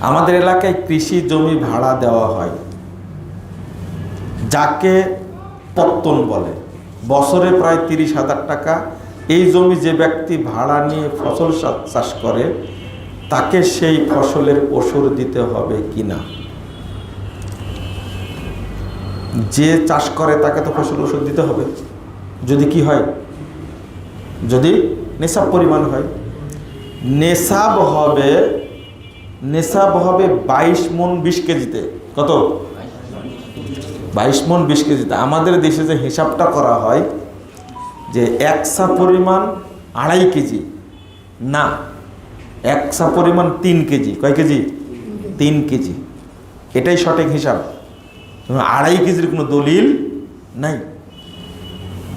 আমাদের এলাকায় কৃষি জমি ভাড়া দেওয়া হয়। যাকে পত্তন বলে। বছরে প্রায় তিরিশ হাজার টাকা। এই জমি যে ব্যক্তি ভাড়া নিয়ে ফসল চাষ করে, তাকে সেই ফসলের ওষুধ দিতে হবে কি না যে চাষ করে, তাকে তো ফসল ওষুধ দিতে হবে। যদি কি হয়? যদি নেশাব পরিমাণ হয়। নেশাব হবে নেশাব হবে বাইশ মন বিশ কেজিতে। কত? বাইশ মন বিশ কেজিতে। আমাদের দেশে যে হিসাবটা করা হয় যে একসা পরিমাণ আড়াই কেজি। না একসা পরিমাণ তিন কেজি। কয় কেজি? তিন কেজি। এটাই সঠিক হিসাব। আড়াই কেজির কোনো দলিল নাই।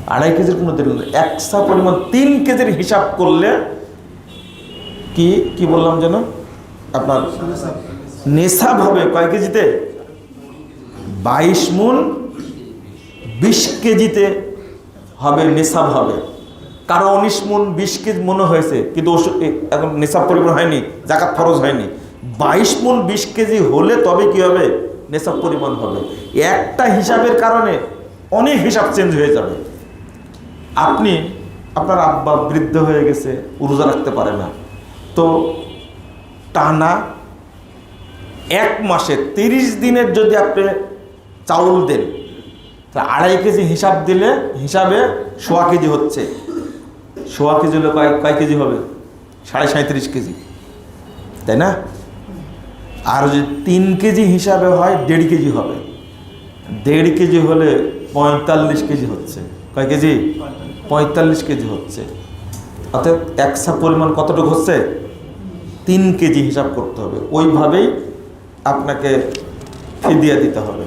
আড়াই কেজির কোনো দলিল নেই। একসা পরিমাণ তিন কেজির হিসাব করলে কি কি বললাম যেন? আপনার নেশাব হবে কয় কেজিতে? বাইশ মন বিশ কেজিতে হবে নেশাব হবে। কারও উনিশ মন বিশ কেজি মনে হয়েছে, কিন্তু এখন নেশাব পরিমাণ হয়নি, জাকাত ফরজ হয়নি। বাইশ মন বিশ কেজি হলে তবে কি হবে? নেশাব পরিমাণ হবে। একটা হিসাবের কারণে অনেক হিসাব চেঞ্জ হয়ে যাবে। আপনি, আপনার আব্বা বৃদ্ধ হয়ে গেছে, রোজা রাখতে পারে না। তো টানা এক মাসে তিরিশ দিনের যদি আপনি চাউল দেন, তা আড়াই কেজি হিসাব দিলে হিসাবে সোয়া কেজি হচ্ছে। সোয়া কেজি হলে কয় কয় কেজি হবে? সাড়ে সাঁত্রিশ কেজি। তাই না? আর যদি তিন কেজি হিসাবে হয়, দেড় কেজি হবে। দেড় কেজি হলে পঁয়তাল্লিশ কেজি হচ্ছে। কয় কেজি? পঁয়তাল্লিশ কেজি হচ্ছে। অর্থাৎ একসা পরিমাণ কতটুকু হচ্ছে? তিন কেজি হিসাব করতে হবে। ওইভাবেই আপনাকে ফিদিয়া দিতে হবে।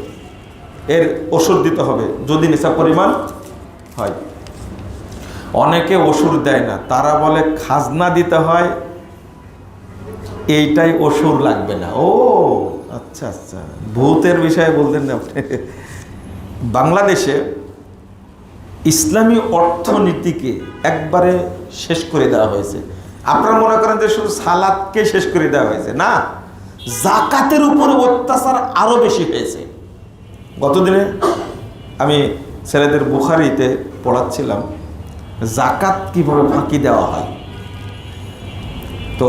এর ওষুধ দিতে হবে, যদি নিশা পরিমাণ হয়। অনেকে ওষুধ দেয় না, তারা বলে খাজনা দিতে হয়, এইটাই ওষুধ লাগবে না। ও আচ্ছা আচ্ছা। ভূতের বিষয়ে বলতেন না আপনি। বাংলাদেশে ইসলামী অর্থনীতিকে একবারে শেষ করে দেওয়া হয়েছে। আপনারা মনে করেন যে শুধু সালাদকে শেষ করে দেওয়া হয়েছে? না, জাকাতের উপরে অত্যাচার আরও বেশি হয়েছে। গতদিনে আমি ছেলেদের বুখারিতে পড়াচ্ছিলাম, জাকাত কীভাবে ফাঁকি দেওয়া হয়? তো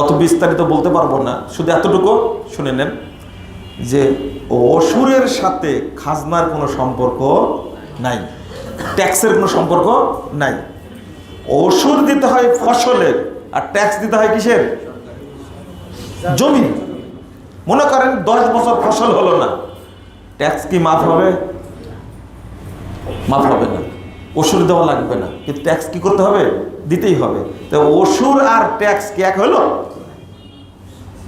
অত বিস্তারিত বলতে পারব না, শুধু এতটুকু শুনে নেন যে অসুরের সাথে খাজনার কোনো সম্পর্ক নাই, ট্যাক্সের কোনো সম্পর্ক নাই। অসুর দিতে হয় ফসলের আর ট্যাক্স দিতে হয় কিসের? জমি। মনে করেন দশ বছর ফসল হলো না। ট্যাক্স কি মাফ হবে? মাফ হবে না। ওষুধ দেওয়া লাগবে না। কিন্তু ট্যাক্স কি করতে হবে? দিতেই হবে। তো ওষুধ আর ট্যাক্স কি এক হলো?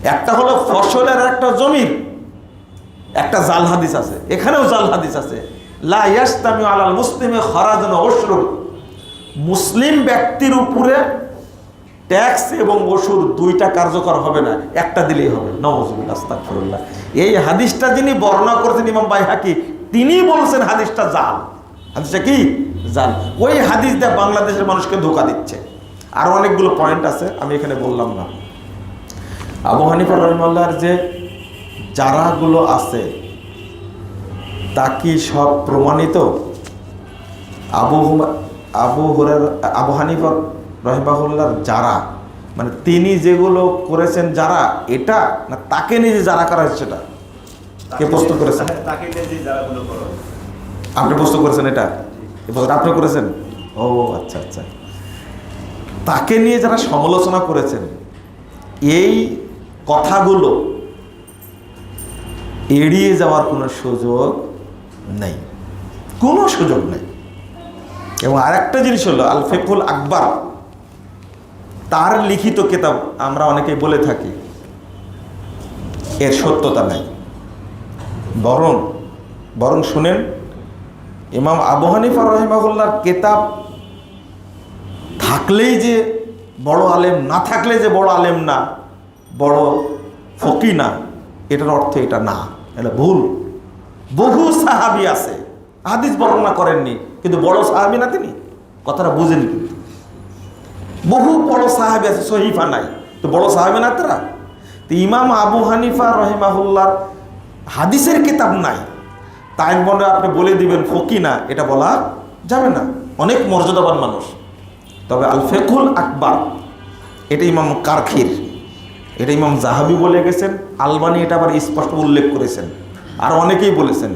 একটা হলো ফসলের একটা জমির একটা জাল হাদিস আছে। এখানেও জাল হাদিস আছে। লা ইয়াস্তামি আলাল মুসলিমে খরাজন অশ্রু মুসলিম ব্যক্তির উপরে ট্যাক্স এবং ওষুধ দুইটা কার্যকর হবে না, একটা দিলেই হবে। আস্তাগফিরুল্লাহ। এই হাদিসটা যিনি বর্ণনা করেছেন ইমাম বাইহাকি, তিনি বলছেন হাদিসটা জাল। হাদিসটা কি? জাল। ওই হাদিস দিয়ে বাংলাদেশের মানুষকে ধোকা দিচ্ছে। আর অনেকগুলো পয়েন্ট আছে, আমি এখানে বললাম না। আবু হানিফা রহমাল্লার যে যারাগুলো আছে, তা কি সব প্রমাণিত? আবু আবু হরের আবু হানিফা রহিমাহুল্লার যারা মানে তিনি যেগুলো করেছেন যারা এটা না তাকে নিজে যারা করা হয়েছে সেটা? কে প্রস্তুত করেছেন? করো আপনি প্রস্তুত করেছেন এটা? আপনি করেছেন? ও আচ্ছা আচ্ছা। তাকে নিয়ে যারা সমালোচনা করেছেন এই কথাগুলো এড়িয়ে যাওয়ার কোনো সুযোগ নেই। কোনো সুযোগ নেই। এবং আরেকটা জিনিস হলো আল ফেকুল আকবর। তার লিখিত কেতাব আমরা অনেকেই বলে থাকি, এর সত্যতা নাই। বরং বরং শুনেন, ইমাম আবু হানিফা রহিমাহুল্লার কেতাব থাকলেই যে বড় আলেম, না থাকলে যে বড় আলেম না, বড় ফকি না, এটার অর্থ এটা না। এটা ভুল। বহু সাহাবি আছে, হাদিস বর্ণনা করেননি। কিন্তু বড় সাহাবি না তিনি? কথাটা বুঝেন কিন্তু। বহু বড় সাহাবি আছে, সহিফা নাই। তো বড় সাহাবি না তারা? তো ইমাম আবু হানিফা রহিমাহুল্লার হাদিসের কিতাব নাই। তাই মনে আপনি বলে দিবেন, ফকি না, এটা বলা যাবে না। অনেক মর্যাদাবান মানুষ। তবে আল ফেকুল আকবর, এটা ইমাম কারখির, এটা ইমাম জাহাবি বলে গেছেন, আলবানি এটা আবার স্পষ্ট উল্লেখ করেছেন। আর অনেকেই বলেছেন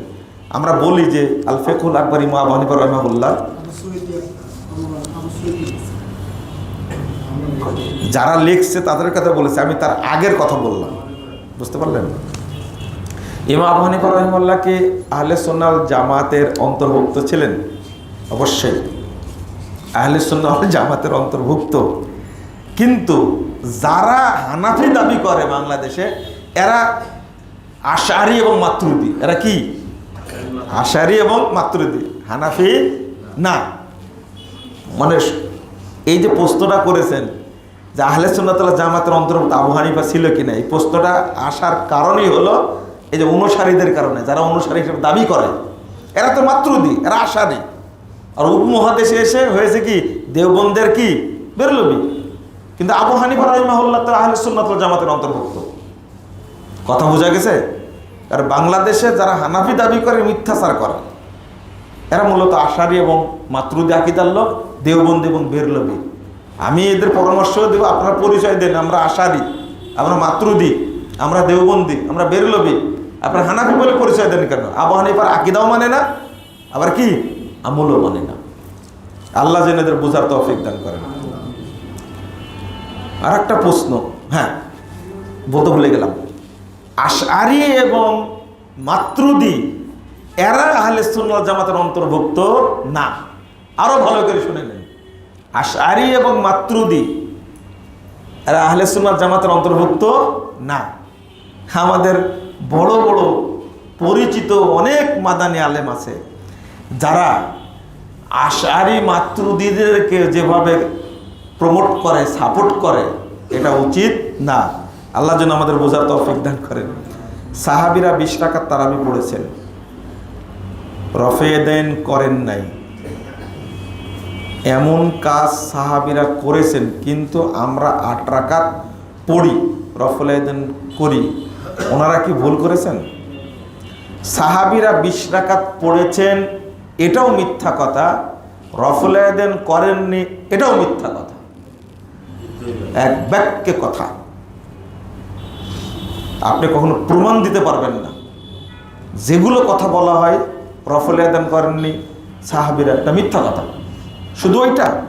আমরা বলি যে আল ফেকুল আকবর আবু হানিফা যারা লিখছে তাদের কথা বলেছে, আমি তার আগের কথা বললাম। বুঝতে পারলেন? ইমাম আবু হানিফা রহিমাল্লাহকে আহলে সোনাল জামাতের অন্তর্ভুক্ত ছিলেন। অবশ্যই। আহলে সোনাল জামাতের অন্তর্ভুক্ত। কিন্তু যারা হানাফি দাবি করে বাংলাদেশে, এরা আশারি এবং মাতৃদি এরা কি? আশারি এবং মাতৃদি। হানাফি? না। মানে এই যে প্রশ্নটা করেছেন যে আহলে সুন্নাতুল্লাহ জামাতের অন্তর্ভুক্ত আবু হানিফা ছিল কিনা এই প্রশ্নটা আসার কারণই হলো এই যে অনুসারীদের কারণে, যারা অনুসারী হিসেবে দাবি করে, এরা তো মাতৃদি, এরা আশারি আর উপমহাদেশে এসে হয়েছে কি, দেওবন্দের কি বেরলবি কিন্তু আবু হানিফা রহিমাহুল্লাহ তো আহলে সুন্নাতুল জামাতের অন্তর্ভুক্ত। কথা বোঝা গেছে? আর বাংলাদেশে যারা হানাফি দাবি করে, মিথ্যাচার করে, এরা মূলত আশারি এবং মাতৃদি আকিদার লোক, দেওবন্দ এবং বেরলবি। আমি এদের পরামর্শ দেব, আপনারা পরিচয় দেন, আমরা আশারি, আমরা মাতৃদি, আমরা দেওবন্দি, আমরা বেরলবি। আপনারা হানাফি বলে পরিচয় দেন কেন? আবু হানিফার আকিদাও মানে না, আবার কি? আমলও মানে না। আল্লাহ যেন এদের বোঝার তৌফিক দান করেন। আর একটা প্রশ্ন হ্যাঁ বলতে ভুলে গেলাম। আশারি এবং মাতৃদি, এরা আহলে সুন্নাত জামাতের অন্তর্ভুক্ত না। আরও ভালো করে শুনে নেন। আশারি এবং মাতৃদি, এরা আহলে সুন্নাত জামাতের অন্তর্ভুক্ত না। আমাদের বড় বড় পরিচিত অনেক মাদানি আলেম আছে, যারা আশারি মাতৃদিদেরকে যেভাবে প্রমোট করে সাপোর্ট করে, এটা উচিত না। আল্লাহ যেন আমাদের বোঝার তৌফিক দান করেন। সাহাবিরা বিশ টাকার তারাবি পড়েছেন। রফে দেন করেন নাই। এমন কাজ সাহাবিরা করেছেন, কিন্তু আমরা আট রাকাত পড়ি রফলায়দেন করি। ওনারা কি ভুল করেছেন? সাহাবিরা বিশ রাকাত পড়েছেন, এটাও মিথ্যা কথা। রফলায়দেন করেননি, এটাও মিথ্যা কথা। এক ব্যাক্যে কথা। আপনি কখনো প্রমাণ দিতে পারবেন না। যেগুলো কথা বলা হয়, রফল আদান করেননি, সাহাবিরা এটা মিথ্যা কথা। শুধু ওইটা,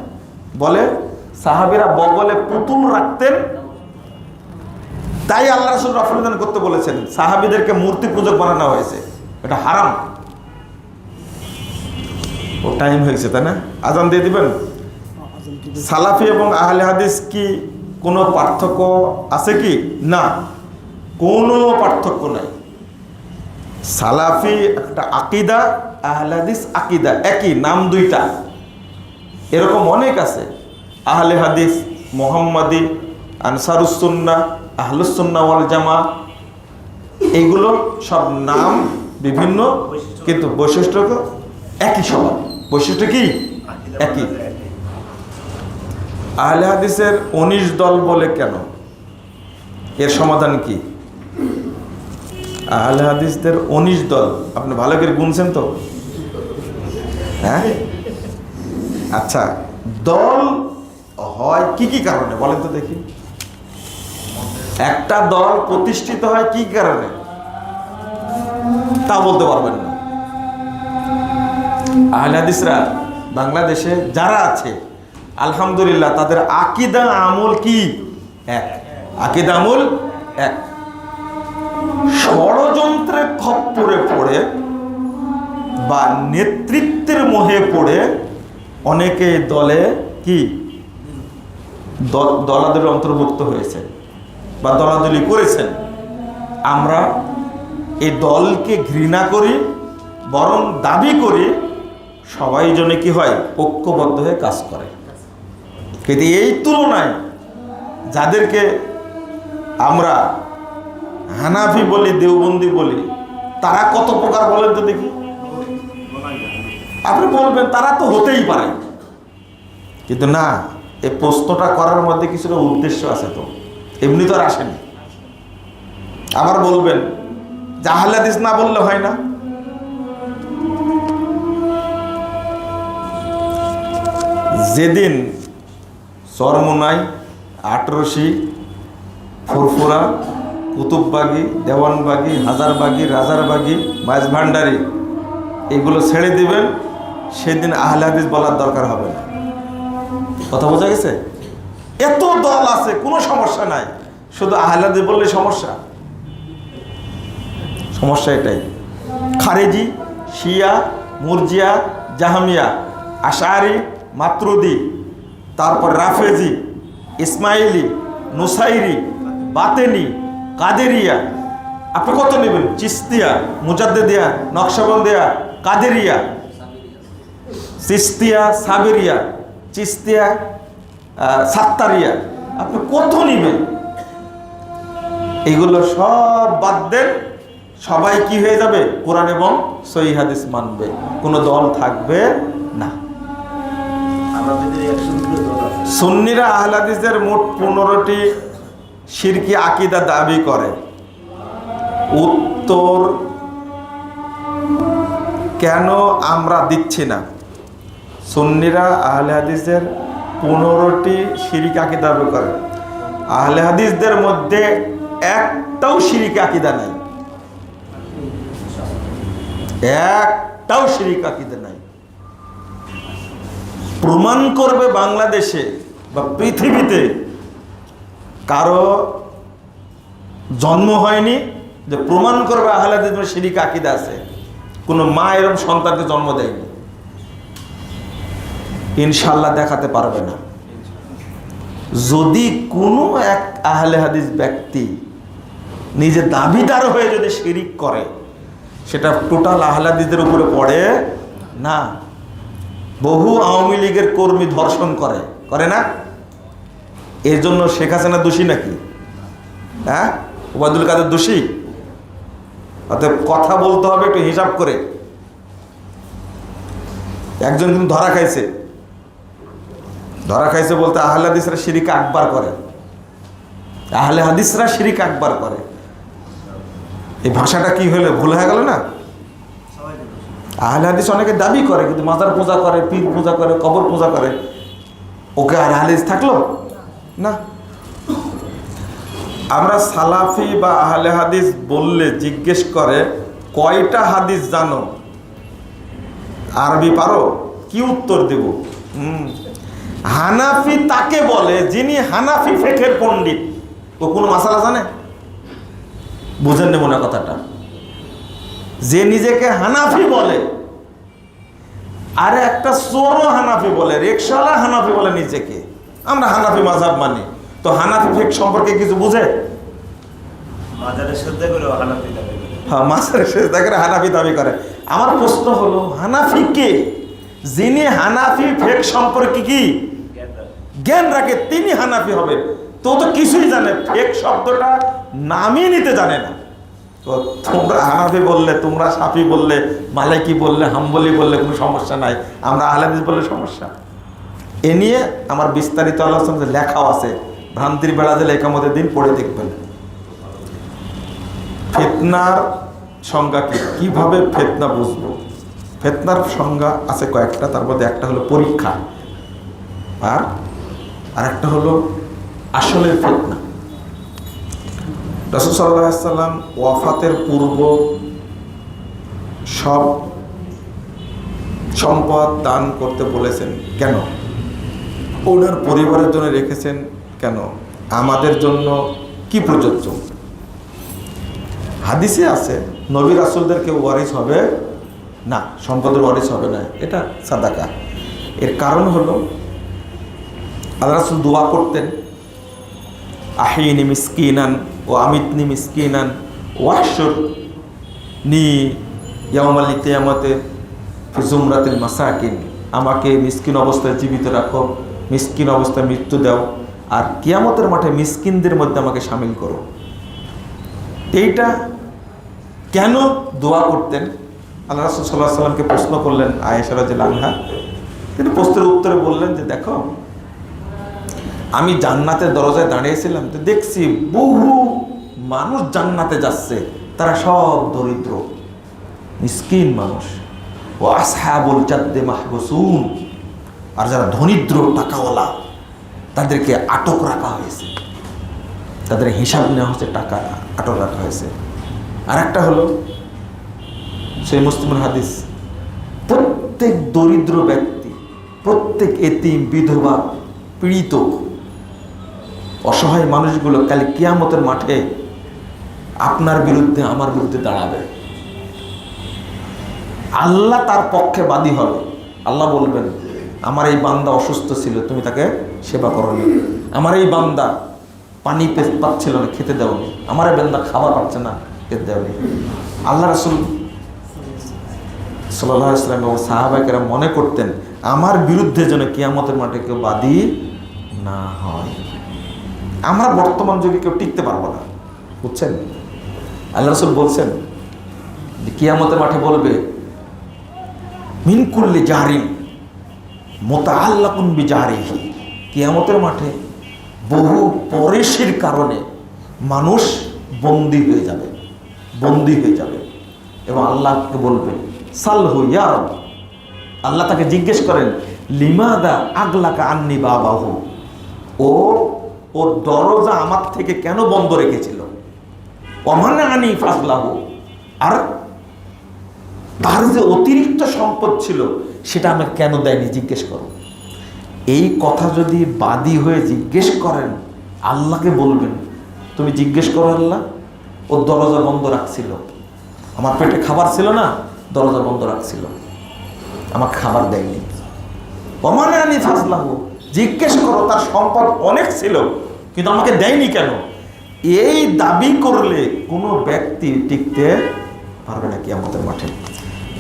বলে সাহাবিরা বগলে পুতুল রাখতেন, তাই আল্লাহ রসুল রফল আদান করতে বলেছেন, সাহাবিদেরকে মূর্তি পূজক বানানো হয়েছে। এটা হারাম। ও টাইম হয়েছে তাই না? আজান দিয়ে দিবেন? সালাফি এবং আহলে হাদিস কি কোনো পার্থক্য আছে কি? না। কোনো পার্থক্য নাই। সালাফি একটা আকিদা, আহলাদিস আকিদা, একই, নাম দুইটা। এরকম অনেক আছে। আহলে হাদিস, মোহাম্মদী আনসারুসুন্না আহলুসুন্না ওয়াল জামা এইগুলো সব নাম বিভিন্ন, কিন্তু বৈশিষ্ট্য একই সবার বৈশিষ্ট্য কি? একই। আহলে হাদিসের উনিশ দল বলে কেন? এর সমাধান কি? আহলে হাদিসদের উনিশ দল। আপনি ভালো করে গুনছেন তো? হ্যাঁ? আচ্ছা দল হয় কি কি কারণে? বলেন তো দেখি। একটা দল প্রতিষ্ঠিত হয় কি কারণে? তা বলতে পারবেন না। আহলে হাদিসরা বাংলাদেশে যারা আছে, আলহামদুলিল্লাহ তাদের আকিদা আমল কি? এক। আকিদা আমল এক। খপ্পরে পড়ে বা নেতৃত্বের মোহে পড়ে অনেকে দলে কি? দ- দলাদলের অন্তর্ভুক্ত হয়েছে বা দলাদলি করেছেন। আমরা এই দলকে ঘৃণা করি, বরং দাবি করি সবাই জনে কি হয়, ঐক্যবদ্ধ হয়ে কাজ করে। কিন্তু এই তুলনায় যাদেরকে আমরা হানাফি বলি, দেওবন্দি বলি তারা কত প্রকার বলেন তো দেখি। আপনি বলবেন, তারা তো হতেই পারে। কিন্তু না, এই প্রশ্নটা করার মধ্যে কিছুটা উদ্দেশ্য আছে তো। এমনি তো আর আসেনি। আবার বলবেন হাদিস না বললে হয় না। যেদিন চরমোনাই, আটরশি, ফুরফুরা কুতুববাগি দেওয়ানবাগি হাজারবাগি রাজারবাগি মাছ ভান্ডারি, এগুলো ছেড়ে দিবেন, সেদিন আহলে হাদিস বলার দরকার হবে না। কথা বোঝা গেছে? এত দল আছে, কোনো সমস্যা নাই। শুধু আহলে হাদিস বললে সমস্যা। সমস্যা এটাই। খারেজি, শিয়া, মুরজিয়া, জাহামিয়া, আশারি, মাতরুদি, তারপর রাফেজি, ইসমাইলি, নুসাইরি, বাতেনি কাদেরিয়া। আপনি কত নেবেন? চিস্তিয়া মুজাদ্দেদিয়া নকশাবন্দিয়া কাদেরিয়া। চিস্তিয়া সাবেরিয়া। চিস্তিয়া সাত্তারিয়া। আপনি কত নেবেন? এগুলো সব বাদ দেন। সবাই কি হয়ে যাবে? কোরআন এবং সহি হাদিস মানবে। কোনো দল থাকবে না। সুন্নিরা আহলাদিসের মোট পনেরোটি শিরকি আকিদা দাবি করে। উত্তর কেন আমরা দিচ্ছি না? সুন্নিরা আহলে হাদিসের পনেরোটি শিরিক আকিদা দাবি করে। আহলে হাদিসদের মধ্যে একটাও শিরিক আকিদা নাই। একটাও শিরিক আকিদা নাই। প্রমাণ করবে বাংলাদেশে বা পৃথিবীতে কারও জন্ম হয়নি, যে প্রমাণ করবে আহলাদের শিরিক আকিদা আছে। কোনো মা এরকম সন্তানকে জন্ম দেয়নি। ইনশাল্লাহ দেখাতে পারবে না। যদি কোনো এক আহলে হাদিস ব্যক্তি নিজে দাবিদার হয়ে যদি শিরিক করে, সেটা টোটাল আহলাদিদের উপরে পড়ে, না। বহু আওয়ামী লীগের কর্মী ধর্ষণ করে। করে না? এর জন্য শেখ হাসিনা দোষী নাকি? হ্যাঁ? ওবায়দুল কাদের দোষী? অতএব কথা বলতে হবে, একটু হিসাব করে। একজন কিন্তু ধরা খাইছে। ধরা খাইছে বলতে আহলে হাদিসরা শিরিক আকবার করে। আহলে হাদিসরা শিরিক আকবার করে। এই ভাষাটা কি হলে, ভুল হয়ে গেল না? আহলে হাদিস অনেকে দাবি করে, কিন্তু মাজার পূজা করে, পীর পূজা করে, কবর পূজা করে। ওকে আর হাদিস থাকল? না। আমরা সালাফি বা আহলে হাদিস বললে জিজ্ঞেস করে, কয়টা হাদিস জানো? আরবি পারো? কি উত্তর দেব? হানাফি তাকে বলে যিনি হানাফি ফেকের পণ্ডিত। ও কোনো মাসালা জানে? বুঝেন নেব না কথাটা। যে নিজেকে হানাফি বলে, আরে একটা চোরও হানাফি বলে রিক্সাওয়ালা হানাফি বলে নিজেকে। আমরা হানাফি মাঝাব মানি। তো হানাফি ফেক সম্পর্কে কিছু বুঝে? মাজারে শ্রদ্ধা করে হানাফি দাবি করে। হ্যাঁ আমার প্রশ্ন হলো হানাফি কে? যিনি হানাফি ফেক সম্পর্কে কি? জ্ঞান রাখে। জ্ঞান রাখে তিনি হানাফি হবে তো তো কিছুই জানে ফেক শব্দটা নামই নিতে জানে না। তো তোমরা হানাফি বললে তোমরা সাফি বললে মালাইকি বললে হাম্বলি বললে কোনো সমস্যা নাই। আমরা আহলাদিস বললে সমস্যা। এ নিয়ে আমার বিস্তারিত আলোচনা লেখাও আছে। ভ্রান্তির বেড়া দিলে একামতের দিন পড়ে দেখবেন। ফেতনার সংজ্ঞা কি? কীভাবে ফেতনা বুঝব? ফেতনার সংজ্ঞা আছে কয়েকটা, তার মধ্যে একটা হলো পরীক্ষা আর আরেকটা হলো আসলের ফেতনা। সাল্লাহ সাল্লাম ওয়াফাতের পূর্ব সব সম্পদ দান করতে বলেছেন। কেন? ওনার পরিবারের জন্য রেখেছেন কেন? আমাদের জন্য কি প্রযোজ্য? হাদিসে আছে, নবী রাসুলদের কেউ ওয়ারিস হবে? না, সম্পদের ওয়ারিস হবে না, এটা সাদাকা। এর কারণ হলো, আল্লাহ রাসুল দোয়া করতেন আহিনি মিসকিনান ও আমিত আমিতনি মিসকিনান ওয়াহসুর নি ইয়ামালি তেয়ামতে জুমরাতিল মাসাকিন। আমাকে মিসকিন অবস্থায় জীবিত রাখো। মিসকিন অবস্থায় মৃত্যু দাও আর কিয়ামতের মাঠে মিসকিনদের মধ্যে আমাকে সামিল করো। এইটা কেন দোয়া করতেন? আল্লাহ রাসুল সাল্লাহ সাল্লামকে প্রশ্ন করলেন আয়েশারাজ আনহা। তিনি প্রশ্নের উত্তরে বললেন যে, দেখো, আমি জান্নাতের দরজায় দাঁড়িয়েছিলাম তো দেখছি বহু মানুষ জান্নাতে যাচ্ছে। তারা সব দরিদ্র, মিসকিন মানুষ। ও আসহাবুল চাদ্দে মাহবুসুন। আর যারা ধনিদ্র টাকাওয়ালা, তাদেরকে আটক রাখা হয়েছে। তাদের হিসাব নেওয়া হচ্ছে টাকা আটক রাখা হয়েছে। আর একটা হলো সেই মুসলিমের হাদিস। প্রত্যেক দরিদ্র ব্যক্তি, প্রত্যেক এতিম, বিধবা, পীড়িত, অসহায় মানুষগুলো কাল কিয়ামতের মাঠে আপনার বিরুদ্ধে, আমার বিরুদ্ধে দাঁড়াবে। আল্লাহ তার পক্ষে বাদী হবে। আল্লাহ বলবেন আমার এই বান্দা অসুস্থ ছিল, তুমি তাকে সেবা করনি আমার এই বান্দা পানি পাচ্ছিল না, খেতে দেওনি আমার এই বান্দা খাবার পাচ্ছে না, খেতে দেওনি আল্লাহ রসুল সাল্লাহ ইসলাম এবং সাহাবাকেরা মনে করতেন, আমার বিরুদ্ধে যেন কিয়ামতের মাঠে কেউ বাদী না হয়। আমরা বর্তমান যুগে কেউ টিকতে পারব না, বুঝছেন? আল্লাহ রসুল বলছেন, যে কিয়ামতের মাঠে বলবে, মিনকুল্লি জারিম মোতা আল্লাকুন বিজারিহি। কিয়ামতের মাঠে বহু পরেশের কারণে মানুষ বন্দী হয়ে যাবে, বন্দী হয়ে যাবে। এবং আল্লাহকে বলবে, সালহু ইয়ার আল্লাহ তাকে জিজ্ঞেস করেন, লিমাদা আগলাকা আন্নি বাবাহু? ও ওর দরজা আমার থেকে কেন বন্ধ রেখেছিল? অমানা আনি ফাজলাহু। আর তার যে অতিরিক্ত সম্পদ ছিল, সেটা আমাকে কেন দেয়নি? জিজ্ঞেস করো। এই কথা যদি বাদী হয়ে জিজ্ঞেস করেন, আল্লাহকে বলবেন, তুমি জিজ্ঞেস করো আল্লাহ, ও দরজা বন্ধ রাখছিল। আমার পেটে খাবার ছিল না, দরজা বন্ধ রাখছিল। আমার খাবার দেয়নি। অমানে আনি ফাজলাহ, জিজ্ঞেস করো, তার সম্পদ অনেক ছিল, কিন্তু আমাকে দেয়নি কেন? এই দাবি করলে কোনো ব্যক্তি টিকতে পারবে না কি আমাদের মাঠে।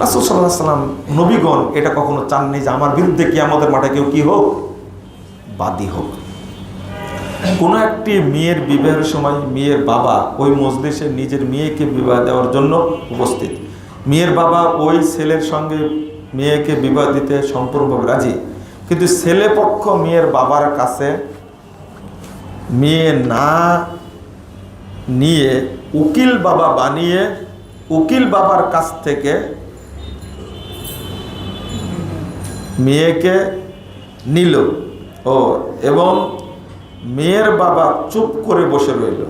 রাসুল সাল্লাহ সাল্লাম, নবীগণ এটা কখনো চাননি যে আমার বিরুদ্ধে কি আমাদের মাঠে কেউ কী হোক? বাদী হোক। কোনো একটি মেয়ের বিবাহের সময় মেয়ের বাবা ওই মজলিসে নিজের মেয়েকে বিবাহ দেওয়ার জন্য উপস্থিত। মেয়ের বাবা ওই ছেলের সঙ্গে মেয়েকে বিবাহ দিতে সম্পূর্ণভাবে রাজি। কিন্তু ছেলে পক্ষ মেয়ের বাবার কাছে মেয়ে না নিয়ে উকিল বাবা বানিয়ে উকিল বাবার কাছ থেকে মেয়েকে নিল ও, এবং মেয়ের বাবা চুপ করে বসে রইল।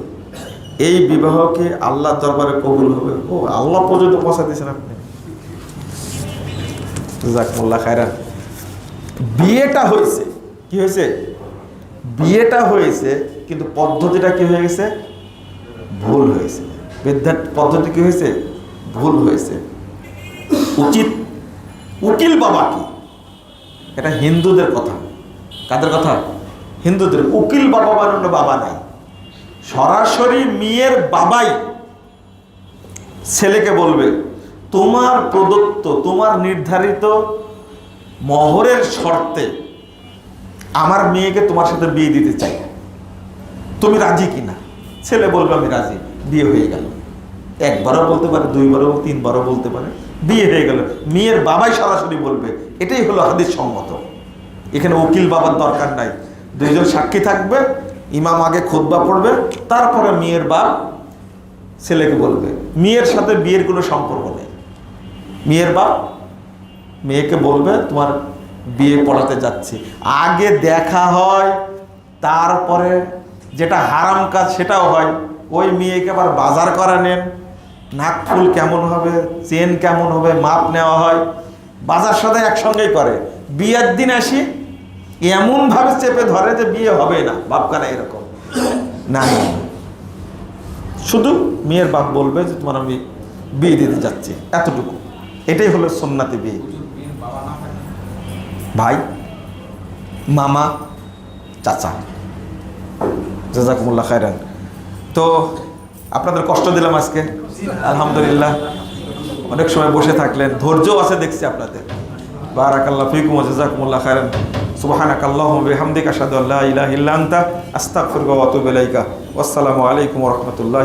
এই বিবাহকে আল্লাহ দরবারে কবুল হবে। ও, আল্লাহ পর্যন্ত পৌঁছা দিয়েছেন আপনি। খায়রান। বিয়েটা হয়েছে। কি হয়েছে? বিয়েটা হয়েছে, কিন্তু পদ্ধতিটা কি হয়ে গেছে? ভুল হয়েছে। বিদ্যা পদ্ধতি কি হয়েছে? ভুল হয়েছে। উচিত উকিল বাবা কি এটা হিন্দুদের কথা। কাদের কথা? হিন্দুদের। উকিল বাবা বানানো বাবা নাই। সরাসরি মেয়ের বাবাই ছেলেকে বলবে, তোমার প্রদত্ত, তোমার নির্ধারিত মহরের শর্তে আমার মেয়েকে তোমার সাথে বিয়ে দিতে চাই। তুমি রাজি কিনা? ছেলে বলবে, আমি রাজি। বিয়ে হয়ে গেল। একবারও বলতে পারে দুইবারও তিনবারও বলতে পারে, বিয়ে হয়ে গেল। মেয়ের বাবাই সরাসরি বলবে, এটাই হলো হাদিস সম্মত। এখানে উকিল বাবার দরকার নাই। দুইজন সাক্ষী থাকবে, ইমাম আগে খুতবা পড়বে, তারপরে মেয়ের বাপ ছেলেকে বলবে। মেয়ের সাথে বিয়ের কোনো সম্পর্ক নেই। মেয়ের বাপ মেয়েকে বলবে, তোমার বিয়ে পড়াতে যাচ্ছি। আগে দেখা হয়, তারপরে যেটা হারাম কাজ সেটাও হয়। ওই মেয়েকে আবার বাজার করা নেন। নাকফুল কেমন হবে, চেন কেমন হবে, মাপ নেওয়া হয়, বাজার সাথে একসঙ্গেই করে। বিয়ের দিন আসি, এমনভাবে চেপে ধরে যে বিয়ে হবে না, বাপকারা এরকম। না। শুধু মেয়ের বাপ বলবে যে তোমার আমি বিয়ে দিতে যাচ্ছি, এতটুকু। এটাই হলো সোমনাথে বিয়ে। ভাই, মামা, চাচা। জাজাকুমুল্লাহ খায়রান। তো আপনাদের কষ্ট দিলাম আজকে। আলহামদুলিল্লাহ। অনেক সময় বসে থাকলেন ধৈর্য আছে দেখছি আপনাদের। বারাকাল্লাহ ফিকুম জাকুমুল্লাহ খায়রান। সুবহানাক আল্লাহুম্মা বিহামদিকা আশহাদু আল্লা ইলাহা ইল্লা আনতা, আস্তাগফিরুকা ওয়া আতুবু ইলাইকা। আলাইকুম রহমতুল্লাহ